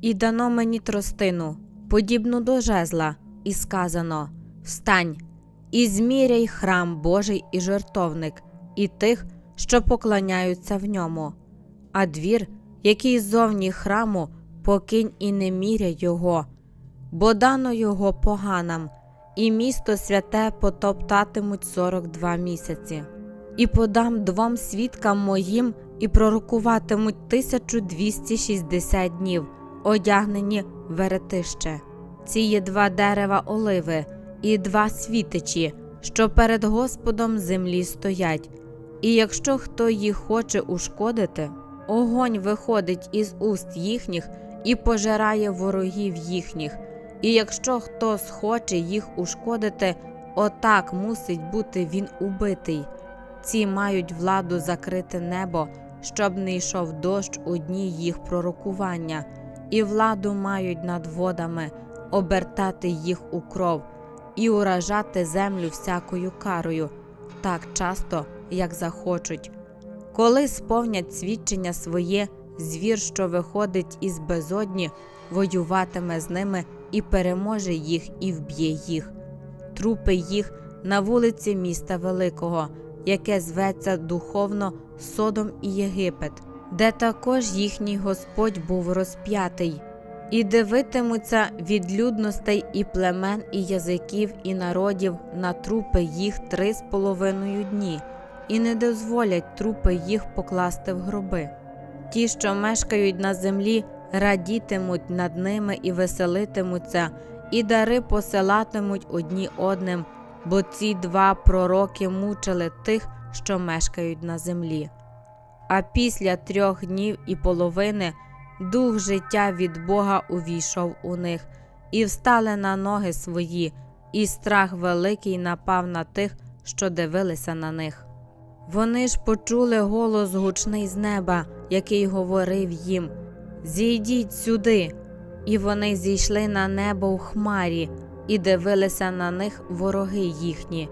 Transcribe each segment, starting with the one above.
І дано мені тростину, подібну до жезла, і сказано: Встань, і зміряй храм Божий і жертовник, і тих, що поклоняються в ньому. А двір, який зовні храму, покинь і не міряй його, бо дано його поганам, і місто святе потоптатимуть сорок два місяці. І подам двом свідкам моїм, і пророкуватимуть 1260 днів, одягнені веретище. Ці є два дерева оливи і два світичі, що перед Господом землі стоять. І якщо хто їх хоче ушкодити, огонь виходить із уст їхніх і пожирає ворогів їхніх. І якщо хто схоче їх ушкодити, отак мусить бути він убитий. Ці мають владу закрити небо, щоб не йшов дощ у дні їх пророкування, і владу мають над водами обертати їх у кров і уражати землю всякою карою, так часто, як захочуть. Коли сповнять свідчення своє, звір, що виходить із безодні, воюватиме з ними і переможе їх і вб'є їх. Трупи їх на вулиці міста Великого, яке зветься духовно Содом і Єгипет, де також їхній Господь був розп'ятий. І дивитимуться від людностей і племен, і язиків, і народів на трупи їх три з половиною дні, і не дозволять трупи їх покласти в гроби. Ті, що мешкають на землі, радітимуть над ними і веселитимуться, і дари посилатимуть одні одним, бо ці два пророки мучили тих, що мешкають на землі. А після трьох днів і половини дух життя від Бога увійшов у них, і встали на ноги свої, і страх великий напав на тих, що дивилися на них. Вони ж почули голос гучний з неба, який говорив їм: Зійдіть сюди. І вони зійшли на небо у хмарі і дивилися на них вороги їхні.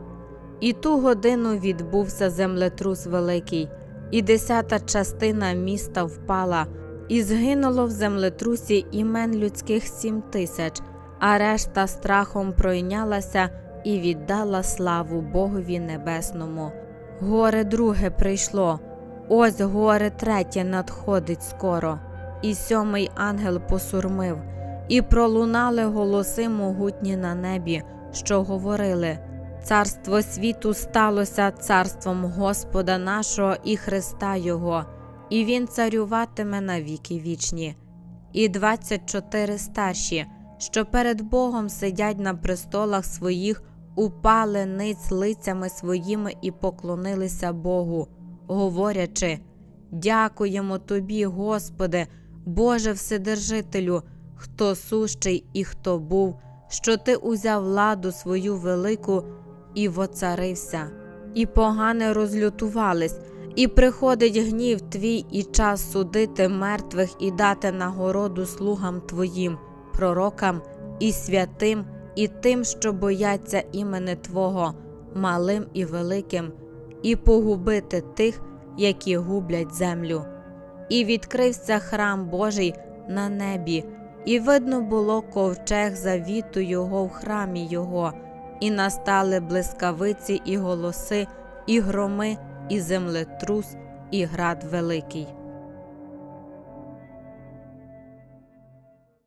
І ту годину відбувся землетрус великий, і десята частина міста впала, і згинуло в землетрусі імен людських сім тисяч, а решта страхом пройнялася і віддала славу Богові Небесному. Горе друге прийшло, ось горе третє надходить скоро. І сьомий ангел посурмив, і пролунали голоси могутні на небі, що говорили: Царство світу сталося царством Господа нашого і Христа Його, і Він царюватиме на віки вічні. І двадцять чотири старші, що перед Богом сидять на престолах своїх, упали ниць лицями своїми і поклонилися Богу, говорячи: Дякуємо Тобі, Господи, Боже Вседержителю, хто сущий і хто був, що Ти узяв владу свою велику і воцарився, і погане розлютувались, і приходить гнів твій, і час судити мертвих і дати нагороду слугам Твоїм, пророкам і святим, і тим, що бояться імени Твого, малим і великим, і погубити тих, які гублять землю. І відкрився храм Божий на небі, і видно було ковчег завіту його в храмі його, і настали блискавиці, і голоси, і громи, і землетрус, і град великий.